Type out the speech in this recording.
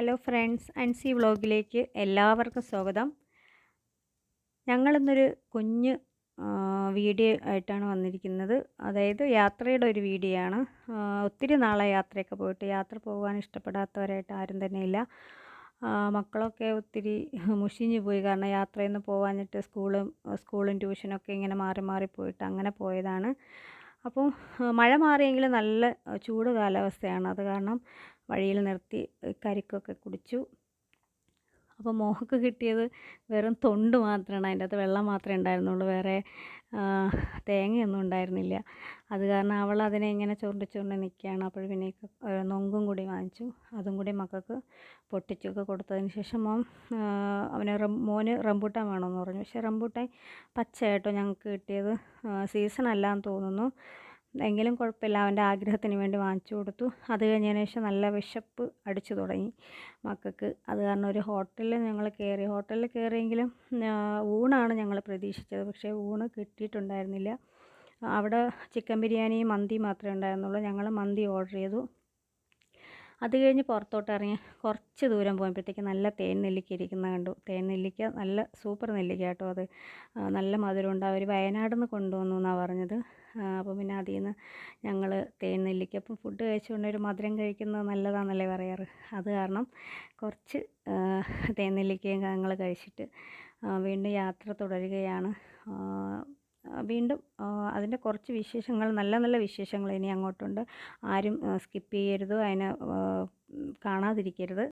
Hello friends Ansi വ്ലോഗിലേക്ക് എല്ലാവർക്കും സ്വാഗതം. ഞങ്ങളിന്നൊരു കുഞ്ഞ് വീഡിയോ ആയിട്ടാണ് വന്നിരിക്കുന്നത്. അതായത് യാത്രയുടെ ഒരു വീഡിയോ ആണ്. ഒത്തിരി നാളെ യാത്രയൊക്കെ പോയിട്ട് യാത്ര പോകാൻ ഇഷ്ടപ്പെടാത്തവരായിട്ട് ആരും തന്നെ ഇല്ല. മക്കളൊക്കെ ഒത്തിരി മുഷിഞ്ഞു പോയി. കാരണം യാത്രയൊന്നും പോകാഞ്ഞിട്ട് സ്കൂളും സ്കൂളും ട്യൂഷനൊക്കെ ഇങ്ങനെ മാറി മാറി പോയിട്ട് അങ്ങനെ പോയതാണ്. അപ്പം മഴ മാറിയെങ്കിലും നല്ല ചൂട് കാലാവസ്ഥയാണ്. അത് കാരണം വഴിയിൽ നിർത്തി കരിക്കൊക്കെ കുടിച്ചു. അപ്പോൾ മോൾക്ക് കിട്ടിയത് വെറും തൊണ്ട് മാത്രമാണ്. അതിന്റെ അകത്ത് വെള്ളം മാത്രമേ ഉണ്ടായിരുന്നുള്ളൂ. വേറെ തേങ്ങയൊന്നും ഉണ്ടായിരുന്നില്ല. അത് കാരണം അവൾ അതിനെ ഇങ്ങനെ ചുരുണ്ടിച്ചുകൊണ്ട് ചുരുണ്ടി നിൽക്കുകയാണ്. അപ്പോൾ പിന്നെ നൊങ്കും കൂടി വാങ്ങിച്ചു. അതും കൂടി മക്കൾക്ക് പൊട്ടിച്ചൊക്കെ കൊടുത്തതിന് ശേഷം മോൻ അവന് മോന് റംബൂട്ടാൻ വേണമെന്ന് പറഞ്ഞു. പക്ഷേ റംബൂട്ടാൻ പച്ചയായിട്ടോ ഞങ്ങൾക്ക് കിട്ടിയത് സീസൺ അല്ലാന്ന് തോന്നുന്നു. എങ്കിലും കുഴപ്പമില്ല. അവന്റെ ആഗ്രഹത്തിന് വേണ്ടി വാങ്ങിച്ചു കൊടുത്തു. അത് കഴിഞ്ഞതിന് ശേഷം നല്ല വിശപ്പ് അടിച്ചു തുടങ്ങി മക്കൾക്ക്. അത് കാരണം ഒരു ഹോട്ടലിൽ ഞങ്ങൾ കയറി ഹോട്ടലിൽ കയറിയെങ്കിലും ഊണാണ് ഞങ്ങൾ പ്രതീക്ഷിച്ചത്. പക്ഷേ ഊണ് കിട്ടിയിട്ടുണ്ടായിരുന്നില്ല. അവിടെ ചിക്കൻ ബിരിയാണി മന്തി മാത്രമേ ഉണ്ടായിരുന്നുള്ളൂ. ഞങ്ങൾ മന്തി ഓർഡർ ചെയ്തു. അത് കഴിഞ്ഞ് പുറത്തോട്ട് ഇറങ്ങി കുറച്ച് ദൂരം പോയപ്പോഴത്തേക്ക് നല്ല തേൻ നെല്ലിക്ക ഇരിക്കുന്ന കണ്ടു. തേൻ നെല്ലിക്ക നല്ല സൂപ്പർ നെല്ലിക്ക കേട്ടോ അത്. നല്ല മധുരമുണ്ട് അവർ വയനാട് നിന്ന് കൊണ്ടുവന്നു എന്നാണ് പറഞ്ഞത്. അപ്പോൾ പിന്നെ അതിൽ നിന്ന് ഞങ്ങൾ തേൻ നെല്ലിക്ക. അപ്പം ഫുഡ് കഴിച്ചുകൊണ്ട് ഒരു മധുരം കഴിക്കുന്നത് നല്ലതാണെന്നല്ലേ പറയാറ്. അത് കാരണം കുറച്ച് തേൻ നെല്ലിക്കയും ഞങ്ങൾ കഴിച്ചിട്ട് വീണ്ടും യാത്ര തുടരുകയാണ്. വീണ്ടും അതിന്റെ കുറച്ച് വിശേഷങ്ങൾ നല്ല നല്ല വിശേഷങ്ങൾ ഇനി അങ്ങോട്ടുണ്ട്. ആരും സ്കിപ്പ് ചെയ്യരുത്. അതിനെ കാണാതിരിക്കരുത്.